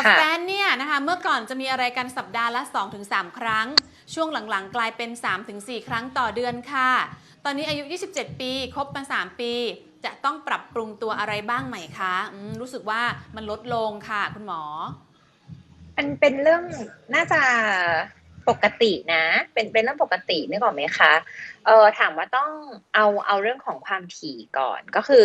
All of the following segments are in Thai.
กับค่ะแฟนเนี่ยนะคะเมื่อก่อนจะมีอะไรกันสัปดาห์ละ 2-3 ครั้ง ช่วงหลังๆ กลายเป็น 3-4 ครั้งต่อเดือนค่ะ ตอนนี้อายุ 27 ปีคบมา 3 ปี จะต้องปรับปรุงตัวอะไรบ้างไหมคะอืมรู้สึกว่ามันลดลงค่ะ คุณหมอ มันเป็นเรื่องน่าจะปกตินะ เป็นเป็นเรื่องปกตินึกออกไหมคะเออถามว่าต้องเอาเอาเรื่องของความถี่ก่อนก็คือ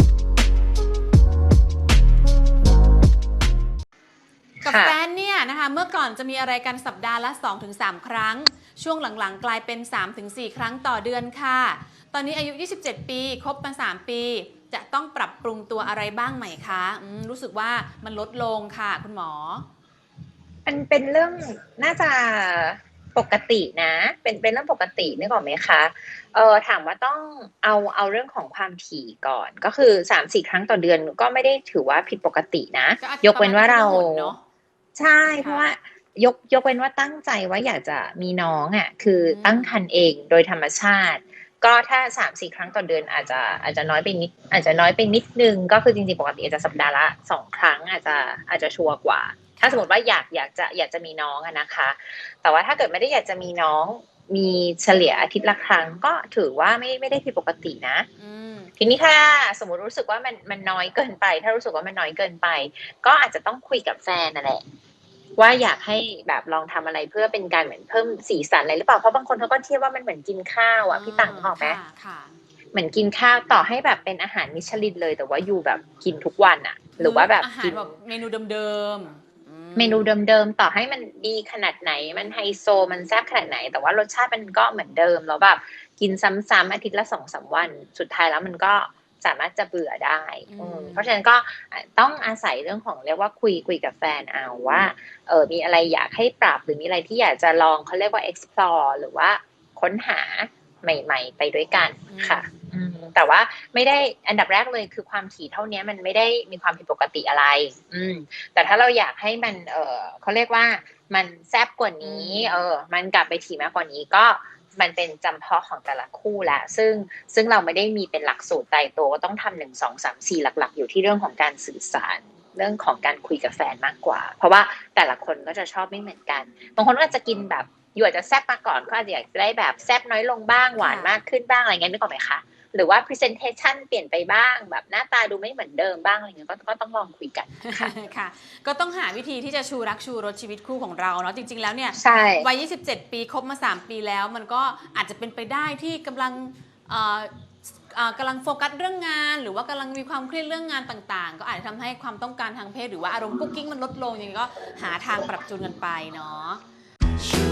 เนี่ยนะคะเมื่อก่อนจะมีอะไรกันสัปดาห์ละ 2-3 ครั้ง ช่วงหลังๆ กลายเป็น 3-4 ครั้งต่อเดือนค่ะ ตอนนี้อายุ 27 ปี คบมา 3 ปี จะต้องปรับปรุงตัวอะไรบ้างไหมคะอืมรู้สึกว่ามันลดลงค่ะ คุณหมอ มันเป็นเรื่องน่าจะปกตินะ เป็นเป็นเรื่องปกตินึกออกไหมคะเออถามว่าต้องเอาเอาเรื่องของความถี่ก่อน ก็คือสามสี่ครั้งต่อเดือนก็ไม่ได้ถือว่าผิดปกตินะก็อาจจะยกเว้นว่าเราประมาณที่เราเห็นเนอะ ใช่ เพราะว่ายกยกเว้นว่าตั้งใจว่าอยากจะมีน้องอะ คืออมตั้งครรภ์เองโดยธรรมชาติ ก็ถ้าสามสี่ครั้งต่อเดือนอาจจะอาจจะน้อยไปนิด อาจจะน้อยไปนิดนึง ก็คือจริงๆปกติอาจจะสัปดาห์ละสองครั้งอาจจะอาจจะชัวร์กว่า ถ้าสมมติว่าอยากอยากจะอยากจะมีน้องอะนะคะ แต่ว่าถ้าเกิดไม่ได้อยากจะมีน้องมีเฉลี่ยอาทิตย์ละครั้งก็ถือว่าไม่ไม่ได้ผิดปกตินะอืมทีนี้ถ้าสมมติรู้สึกว่ามันมันน้อยเกินไป ถ้ารู้สึกว่ามันน้อยเกินไป ก็อาจจะต้องคุยกับแฟนนั่นแหละ ว่าอยากให้แบบลองทำอะไรเพื่อเป็นการเหมือนเพิ่มสีสันอะไรหรือเปล่าเพราะบางคนเขาก็เทียบว่ามันเหมือนกินข้าวอะพี่ตังค์นึกออกไหมค่ะค่ะเหมือนกินข้าวต่อให้แบบเป็นอาหารมิชลินเลย แต่ว่าอยู่แบบกินทุกวันอะ หรือว่าแบบอาหารกินแบบเมนูเดิมๆอืเมนูเดิมๆต่อให้มันดีขนาดไหน มันไฮโซมันแซ่บขนาดไหน แต่ว่ารสชาติมันก็เหมือนเดิมแล้วแบบกินซ้ำๆอาทิตย์ละสองสามวัน สุดท้ายแล้วมันก็ สามารถจะเบื่อได้อืมเพราะฉะนั้นก็ต้องอาศัยเรื่องของเรียกว่าคุยคุยกับแฟนเอาว่าเออมีอะไรอยากให้ปรับหรือมีอะไรที่อยากจะลองเขาเรียกว่า explore หรือว่าค้นหาใหม่ ๆ ไปด้วยกันค่ะอืมแต่ว่าไม่ได้อันดับแรกเลยคือความถี่เท่านี้มันไม่ได้มีความผิดปกติอะไร อืม แต่ถ้าเราอยากให้มัน เออเขาเรียกว่ามันแซบกว่านี้ เออ มันกลับไปถี่มากกว่านี้ก็ มันเป็นจำเพาะของแต่ละคู่ละซึ่งซึ่งเราไม่ได้มีเป็นหลักสูตรตายตัวว่าต้องทำหนึ่งสองสามสี่หลัก ๆ อยู่ที่เรื่องของการสื่อสารเรื่องของการคุยกับแฟนมากกว่า เพราะว่าแต่ละคนก็จะชอบไม่เหมือนกันบางคนก็อาจจะกินแบบอยู่อาจจะแซบมาก่อนก็อาจจะอยากได้แบบแซบน้อยลงบ้างหวานมากขึ้นบ้างอะไรเงี้ยนึกออกไหมคะ หรือว่า presentation เปลี่ยนไปบ้างแบบหน้าตาดูไม่เหมือนเดิมบ้างอะไรเงี้ยก็ก็ต้องลองคุยกันค่ะค่ะก็ต้องหาวิธีที่จะชูรักชูรสชีวิตคู่ของเราเนาะจริง ๆ แล้วเนี่ยใช่วัย 27 ปีคบมา 3 ปีแล้ว มันก็อาจจะเป็นไปได้ที่กำลังเอ่อเอ่อกำลังโฟกัสเรื่องงาน หรือว่ากำลังมีความเครียดเรื่องงานต่างๆ ก็อาจจะทำให้ความต้องการทางเพศ หรือว่าอารมณ์กุ๊กกิ๊กมันลดลงอย่างนี้ก็หาทางปรับจูนกันไปเนาะ Should